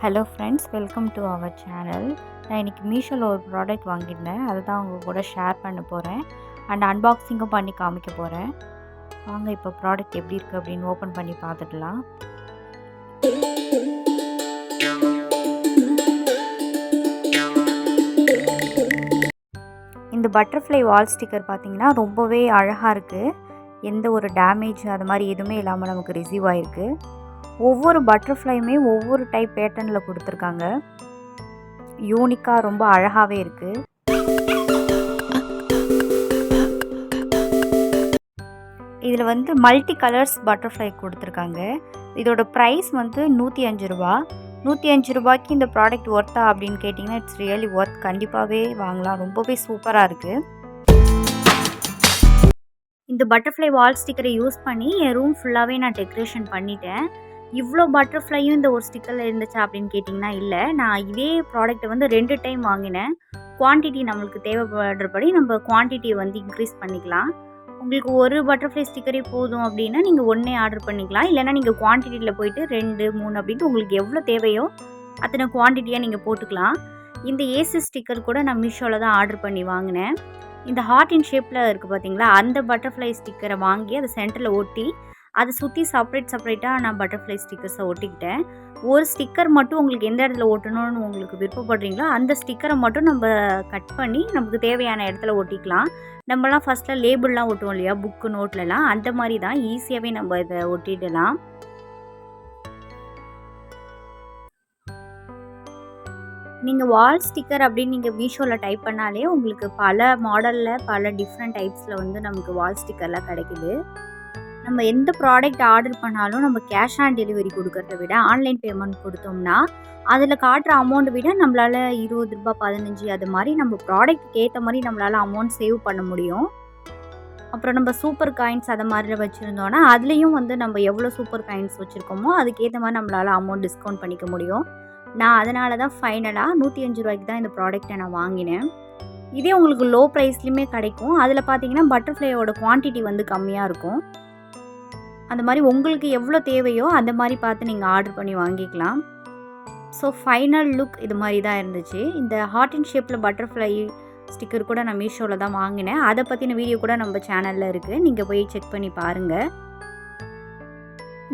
Hello friends welcome to our channel நான் இன்றைக்கி மீஷோவில் ஒரு ப்ராடக்ட் வாங்கியிருந்தேன். அதை தான் உங்கள் கூட ஷேர் பண்ண போகிறேன் அண்ட் அன்பாக்சிங்கும் பண்ணி காமிக்க போகிறேன் வாங்க இப்போ ப்ராடக்ட் எப்படி இருக்குது அப்படின்னு ஓப்பன் பண்ணி பார்த்துக்கலாம். இந்த பட்டர்ஃப்ளை வால் ஸ்டிக்கர் பார்த்தீங்கன்னா ரொம்பவே அழகாக இருக்குது எந்த ஒரு டேமேஜ் அது மாதிரி எதுவுமே இல்லாமல் நமக்கு ரிசீவ் ஆகிருக்கு ஒவ்வொரு பட்டர்ஃப்ளையுமே ஒவ்வொரு டைப் பேட்டர்னில் கொடுத்துருக்காங்க. யூனிக்காக ரொம்ப அழகாகவே இருக்குது இதில் வந்து மல்டி கலர்ஸ் பட்டர்ஃப்ளை கொடுத்துருக்காங்க. இதோட ப்ரைஸ் வந்து நூற்றி அஞ்சு ரூபா. நூற்றி அஞ்சு ரூபாய்க்கு இந்த ப்ராடக்ட் ஒர்த்தா அப்படின்னு கேட்டிங்கன்னா இட்ஸ் ரியலி ஒர்த் கண்டிப்பாகவே வாங்கலாம். ரொம்பவே சூப்பராக இருக்குது இந்த பட்டர்ஃப்ளை வால் ஸ்டிக்கரை யூஸ் பண்ணி என் ரூம் ஃபுல்லாகவே நான் டெக்கரேஷன் பண்ணிட்டேன். இவ்வளோ பட்டர்ஃப்ளையும் இந்த ஒரு ஸ்டிக்கரில் இருந்துச்சா அப்படின்னு கேட்டிங்கன்னா இல்லை. நான் இதே ப்ராடக்ட்டை வந்து ரெண்டு டைம் வாங்கினேன். குவான்டிட்டி நம்மளுக்கு தேவைப்படுறபடி நம்ம குவான்டிட்டியை வந்து இன்க்ரீஸ் பண்ணிக்கலாம். உங்களுக்கு ஒரு பட்டர்ஃப்ளை ஸ்டிக்கரே போதும் அப்படின்னா நீங்கள் ஒன்றே ஆர்டர் பண்ணிக்கலாம். இல்லைனா நீங்கள் குவான்டிட்டியில் போயிட்டு ரெண்டு மூணு அப்படின்ட்டு உங்களுக்கு எவ்வளோ தேவையோ அத்தனை குவான்டிட்டியாக நீங்கள் போட்டுக்கலாம். இந்த ஏசி ஸ்டிக்கர் கூட நான் மீஷோவில் தான் ஆர்டர் பண்ணி வாங்கினேன். இந்த ஹார்ட் இன் ஷேப்பில் இருக்குது பார்த்தீங்களா அந்த பட்டர்ஃப்ளை ஸ்டிக்கரை வாங்கி அதை சென்டரில் ஒட்டி அதை சுற்றி செப்பரேட் செப்பரேட்டாக நான் பட்டர்ஃப்ளை ஸ்டிக்கர்ஸை ஒட்டிக்கிட்டேன். ஒரு ஸ்டிக்கர் மட்டும் உங்களுக்கு எந்த இடத்துல ஒட்டணும்னு உங்களுக்கு விருப்பப்படுறீங்களோ அந்த ஸ்டிக்கரை மட்டும் நம்ம கட் பண்ணி நமக்கு தேவையான இடத்துல ஒட்டிக்கலாம். நம்மலாம் ஃபஸ்ட்டில் லேபிள்லாம் ஒட்டுவோம் இல்லையா புக்கு நோட்லலாம் அந்த மாதிரி தான் ஈஸியாகவே நம்ம இதை ஒட்டிடலாம். நீங்கள் வால் ஸ்டிக்கர் அப்படின்னு நீங்கள் மீஷோவில் டைப் பண்ணாலே உங்களுக்கு பல மாடலில் பல டிஃப்ரெண்ட் டைப்ஸில் வந்து நமக்கு வால் ஸ்டிக்கர்லாம் கிடைக்குது. நம்ம எந்த ப்ராடக்ட் ஆர்டர் பண்ணாலும் நம்ம கேஷ் ஆன் டெலிவரி கொடுக்கறத விட ஆன்லைன் பேமெண்ட் கொடுத்தோம்னா அதில் காட்டுற அமௌண்ட் விட நம்மளால் இருபது ரூபாய் பதினஞ்சு அது மாதிரி நம்ம ப்ராடக்ட்டுக்கு ஏற்ற மாதிரி நம்மளால் அமௌண்ட் சேவ் பண்ண முடியும். அப்புறம் நம்ம சூப்பர் காயின்ஸ் அதை மாதிரி வச்சுருந்தோன்னா அதுலேயும் வந்து நம்ம எவ்வளோ சூப்பர் காயின்ஸ் வச்சுருக்கோமோ அதுக்கேற்ற மாதிரி நம்மளால் அமௌண்ட் டிஸ்கவுண்ட் பண்ணிக்க முடியும். நான் அதனால தான் ஃபைனலாக நூற்றி அஞ்சு ரூபாய்க்கு தான் இந்த ப்ராடக்ட்டை நான் வாங்கினேன். இதே உங்களுக்கு லோ ப்ரைஸ்லேயுமே கிடைக்கும். அதில் பார்த்தீங்கன்னா பட்டர்ஃப்ளையோட குவான்டிட்டி வந்து கம்மியாக இருக்கும். அந்த மாதிரி உங்களுக்கு எவ்வளோ தேவையோ அந்த மாதிரி பார்த்து நீங்கள் ஆர்டர் பண்ணி வாங்கிக்கலாம். ஸோ ஃபைனல் லுக் இது மாதிரி தான் இருந்துச்சு. இந்த ஹார்ட் அண்ட் ஷேப்பில் பட்டர்ஃப்ளை ஸ்டிக்கர் கூட நான் மீஷோவில் தான் வாங்கினேன். அதை பற்றின வீடியோ கூட நம்ம சேனலில் இருக்குது நீங்கள் போய் செக் பண்ணி பாருங்கள்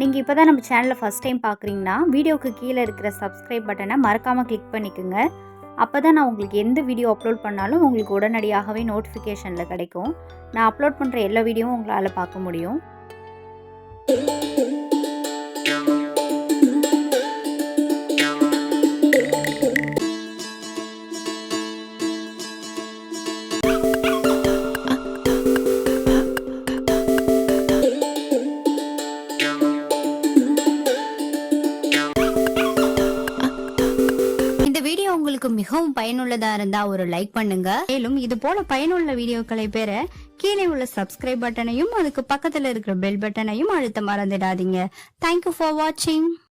நீங்கள் இப்போ தான் நம்ம சேனலில் ஃபஸ்ட் டைம் பார்க்குறீங்கன்னா வீடியோவுக்கு கீழே இருக்கிற சப்ஸ்கிரைப் பட்டனை மறக்காமல் கிளிக் பண்ணிக்கோங்க. அப்போ தான் நான் உங்களுக்கு எந்த வீடியோ அப்லோட் பண்ணாலும் உங்களுக்கு உடனடியாகவே நோட்டிஃபிகேஷனில் கிடைக்கும். நான் அப்லோட் பண்ணுற எல்லா வீடியோவும் உங்களால் பார்க்க முடியும். Thank you. இந்த வீடியோ உங்களுக்கு மிகவும் பயனுள்ளதா இருந்தா ஒரு லைக் பண்ணுங்க. மேலும் இது போல பயனுள்ள வீடியோக்களை பெற கீழே உள்ள சப்ஸ்கிரைப் பட்டனையும் அதுக்கு பக்கத்துல இருக்கிற பெல் பட்டனையும் அழுத்த மறந்துடாதீங்க. தேங்க்யூ ஃபார் வாட்சிங்